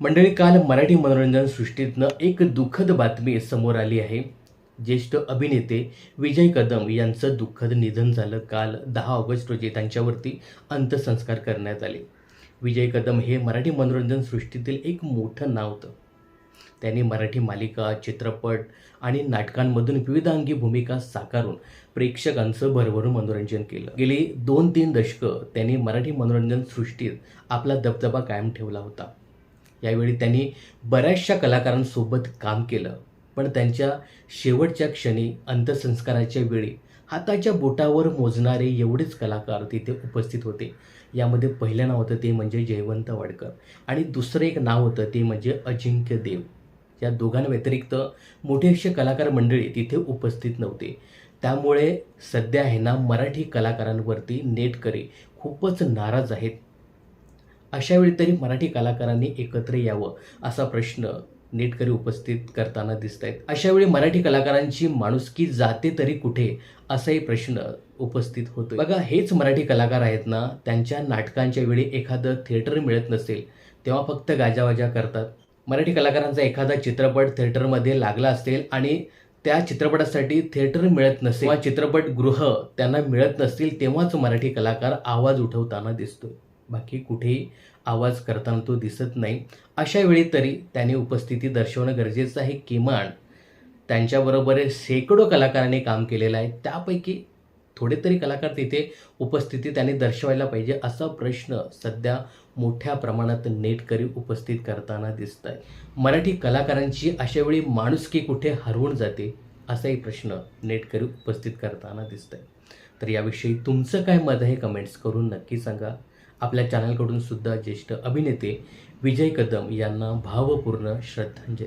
मंडळी काल मराठी मनोरंजन सृष्टीतनं एक दुःखद बातमी समोर आली आहे. ज्येष्ठ अभिनेते विजय कदम यांचं दुःखद निधन झालं काल दहा ऑगस्ट रोजी त्यांच्यावरती अंत्यसंस्कार करण्यात आले. विजय कदम हे मराठी मनोरंजन सृष्टीतील एक मोठं नाव होतं. त्यांनी मराठी मालिका चित्रपट आणि नाटकांमधून विविधांगी भूमिका साकारून प्रेक्षकांचं भरभरून मनोरंजन केलं. गेली दोन तीन दशकं त्यांनी मराठी मनोरंजन सृष्टीत आपला दबदबा कायम ठेवला होता. यावेळी त्यांनी बऱ्याचशा कलाकारांसोबत काम केलं. पण त्यांच्या शेवटच्या क्षणी अंत्यसंस्काराच्या वेळी हाताच्या बोटावर मोजणारे एवढेच कलाकार तिथे उपस्थित होते. यामध्ये पहिलं नाव होतं ते म्हणजे जयवंत वाडकर आणि दुसरं एक नाव होतं ते म्हणजे अजिंक्य देव. या दोघांव्यतिरिक्त मोठे असे कलाकार मंडळी तिथे उपस्थित नव्हते. त्यामुळे सध्या आहे ना मराठी कलाकारांवरती नेटकरी खूपच नाराज आहेत. अशावेळी तरी मराठी कलाकारांनी एकत्र यावं असा प्रश्न नेटकरी उपस्थित करताना दिसत आहेत अशावेळी मराठी कलाकारांची माणुसकी जाते तरी कुठे असाही प्रश्न उपस्थित होतो बघा हेच मराठी कलाकार आहेत ना त्यांच्या नाटकांच्या वेळी एखादं थिएटर मिळत नसेल तेव्हा फक्त गाजावाजा करतात. मराठी कलाकारांचा एखादा चित्रपट थिएटरमध्ये लागला असेल आणि त्या चित्रपटासाठी थिएटर मिळत नसेल किंवा चित्रपटगृह त्यांना मिळत नसतील तेव्हाच मराठी कलाकार आवाज उठवताना दिसतो बाकी कुठेही आवाज करताना तो दिसत नाही. अशा वेळी तरी त्याने उपस्थिती दर्शवणं गरजेचं आहे. किमान त्यांच्याबरोबर शेकडो कलाकारांनी काम केलेलं आहे. त्यापैकी थोडे तरी कलाकार तिथे उपस्थिती त्यांनी दर्शवायला पाहिजे असा प्रश्न सध्या मोठ्या प्रमाणात नेटकरी उपस्थित करताना दिसत आहे मराठी कलाकारांची अशा वेळी माणुसकी कुठे हरवून जाते असाही प्रश्न नेटकरी उपस्थित करताना दिसत आहे तर याविषयी तुमचं काय मत आहे? कमेंट्स करून नक्की सांगा. आपल्या चॅनलकडून सुद्धा ज्येष्ठ अभिनेते विजय कदम यांना भावपूर्ण श्रद्धांजली.